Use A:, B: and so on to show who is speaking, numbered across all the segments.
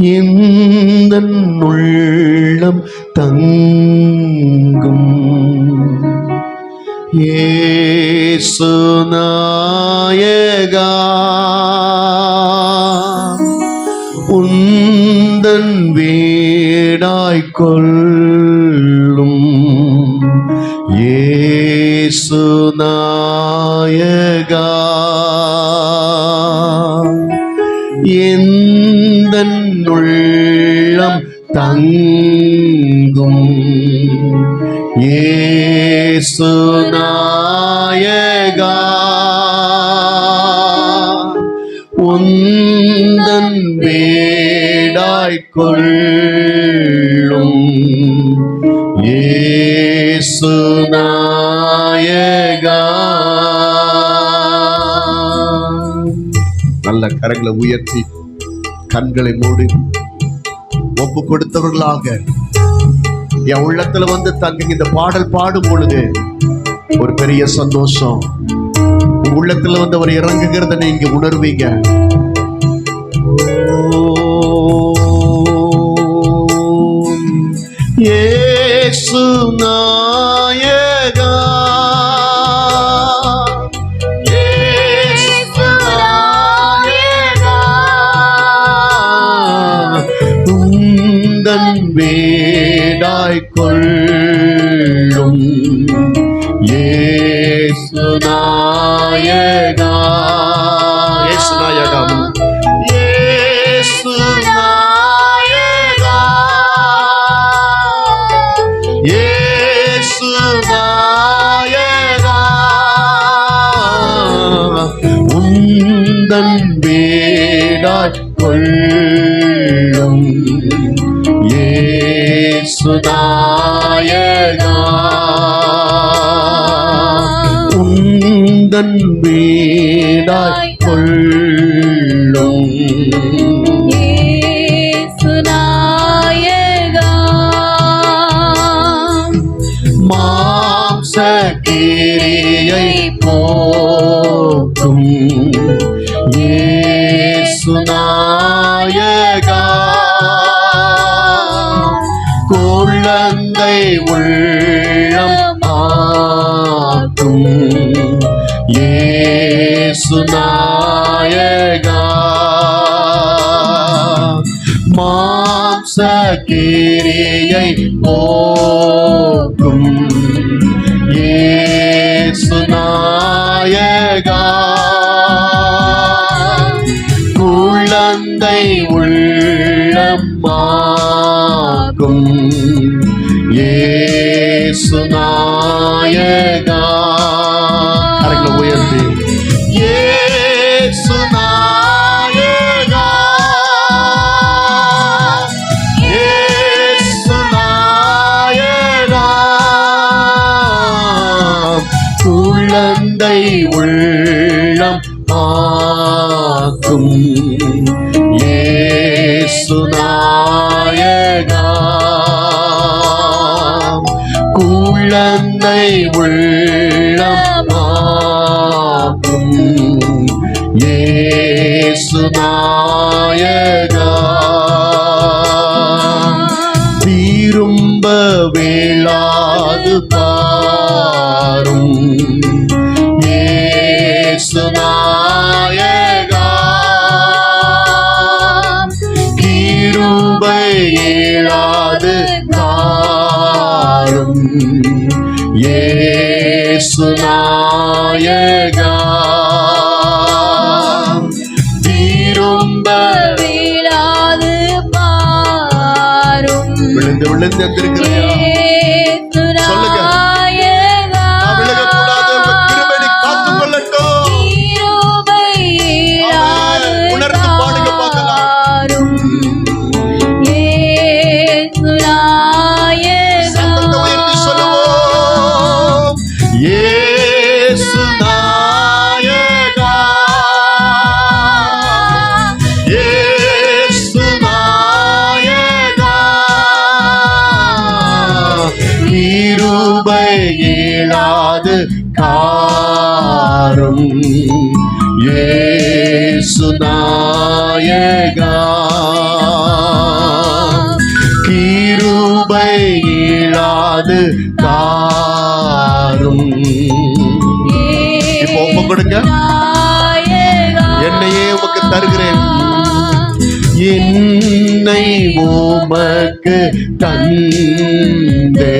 A: எந்த உள்ளம் தங்கும். ஏசுநாயகா உந்தன் வீடாய் உந்தன் வேடாய் கொள்ளும் நல்ல கரங்களை உயர்த்தி கண்களை மூடி ஒப்பு கொடுத்தவர்களாக என் உள்ளத்துல வந்து தங்க இந்த பாடல் பாடும் பொழுது ஒரு பெரிய சந்தோஷம். உள்ளத்துல வந்து அவர் இறங்குகிறத நீங்க உணர்வீங்க. ஏசு நாயகா. இயேசு தன்பேடாய் கொள்ளும். ஏசுநாயகா உந்தன் வீடாய் கொள்ளும் உள்ளந்தை உள்ளம் ஆக்கும் ஏசுநாயகா மாம்ச கிரியை போக்கும் ஏசுநாயகா குழந்தை உள்ளமாகும் ஏசு நாயகா. கரங்களை உயர்த்தி. ஏசு நாயகா. குழந்தை உள்ளம் ஆக்கும். குழந்தை உள்ளம் ஆக்கும் ஏசு நாயகா. திரும்ப வேளாது பாரும் ஏசு நாயகா. கிருபை ஏழாது காரும் ஏசு நாயகா திரும்ப விழுந்து விழுந்து எந்திருக்கிறையா? காது காரும் ஏசு கிருபை இழாது காரும். இப்போ ஒப்பு கொடுங்க. என்னையே உமக்கு தருகிறேன். என்னை உமக்கு தந்தே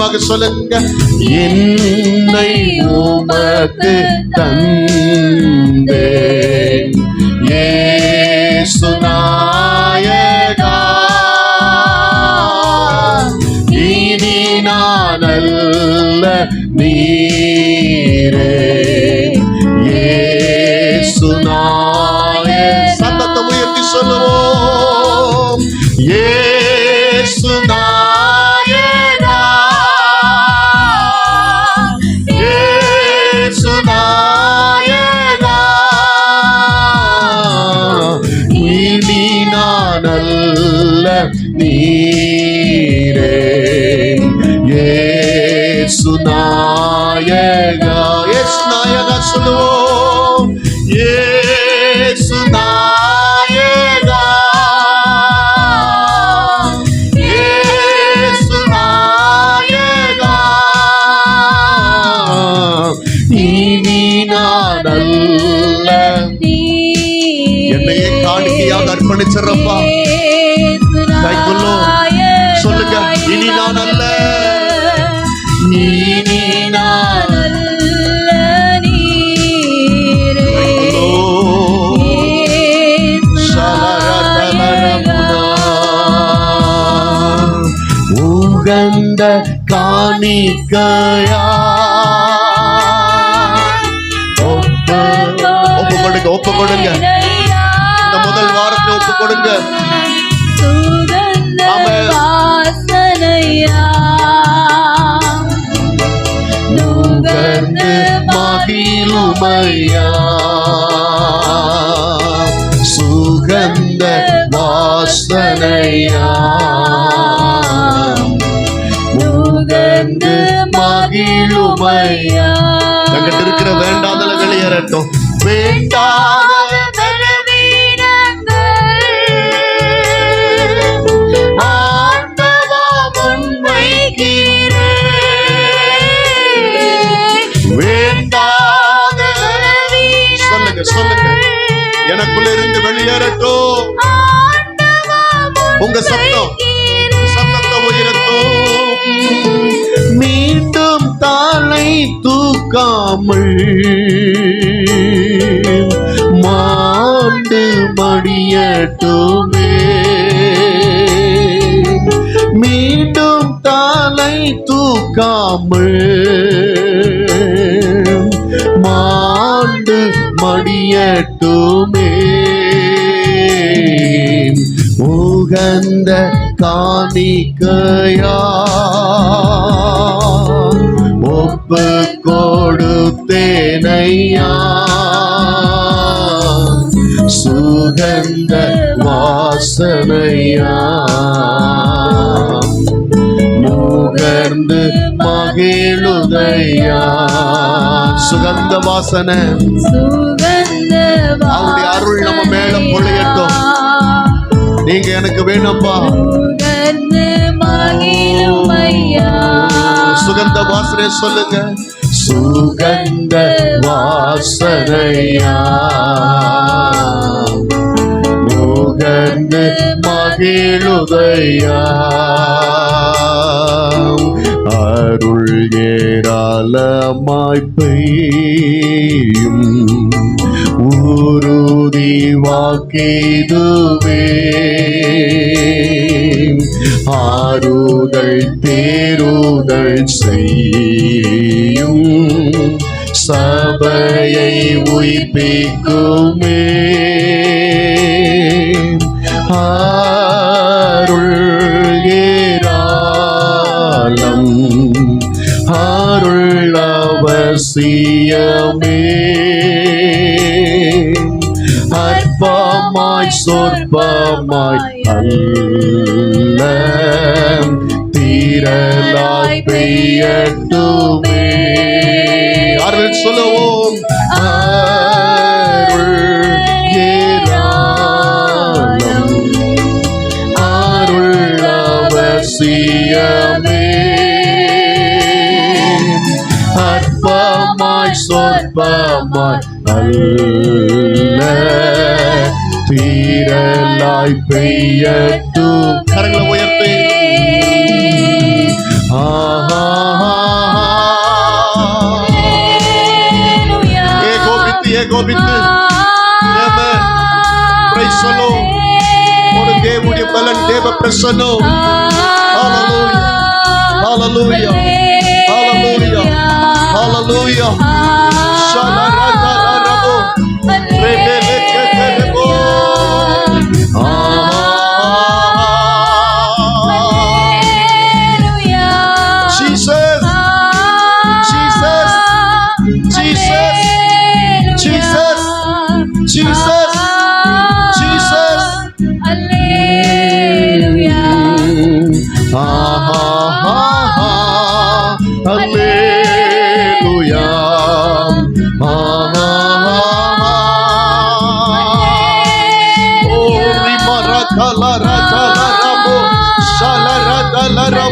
A: மறுபடியும் சொல்லுங்க. என்னை உமக்கு தந்தே இயேசு நாயகா இனி நான் அல்ல நீரே. இயேசு நாய சத்தத்தை உயர்த்தி சொல்லுவோம். இனி நான் அல்ல நீரே இயேசு நாயகா இயேசு நாயகா சொல்லுவோம் கைக்குள்ளும் சொல்லுங்க இனி நான் அல்ல. இனி நான் உகந்த காணிக்கையா. ஒப்பு கொடுங்க ஒப்பு கொடுங்க. கொடுங்க. மகிழுமையா? சுகந்த வாசனையா? நுகர்ந்து மகிழுமையா? எங்கிட்ட இருக்கிற வேண்டாதல வெளியேறட்டும் உங்க சத்தம் சத்தத்தை உயரட்டும் மீண்டும் தாளை தூக்காமல் மாண்டு மடியட்டுமே. மீண்டும் தாளை தூக்காமல் மாண்டு மடியட்டுமே. உகந்த காணிக்கையா? ஒப்பு கொடுத்தேனையா? சுகந்த வாசனையா? நுகர்ந்து மகிழுதையா? சுகந்த வாசனை. அவருடைய அருள் நம்ம மேல பொழியட்டும். நீங்க எனக்கு வேணும்ப்பா சுகந்த வாசனை சொல்லுங்க. சுகந்த வாசனையா. நுகர்ந்து மகிழுதையா அருள் ஏராளமாய் பெய்யும் உறுதி வாக்கேதுவே ஆறுதல் தேறுதல் செய்யும். சபையை உயிர்ப்பிக்குமே அருள் ஏராளம் அருள் அவசியமே. அற்பமாய் சொற்பமாய் அல்ல தீரலாய் பெய்யட்டுமே அருள் சொல்லுவோம் அவசியமே அற்பமாய் சொற்பமாய் அல்ல தீரலாய் பெய்யட்டும் கரங்களை உயர்த்து ஏகோபித்து ஏகோபித்து Amen. Praise the Lord. ஒரு தேவனுடைய பலன் தேவ பிரசன்னம் Hallelujah. Hallelujah. Hallelujah. Hallelujah. Shalara Shalara Shalara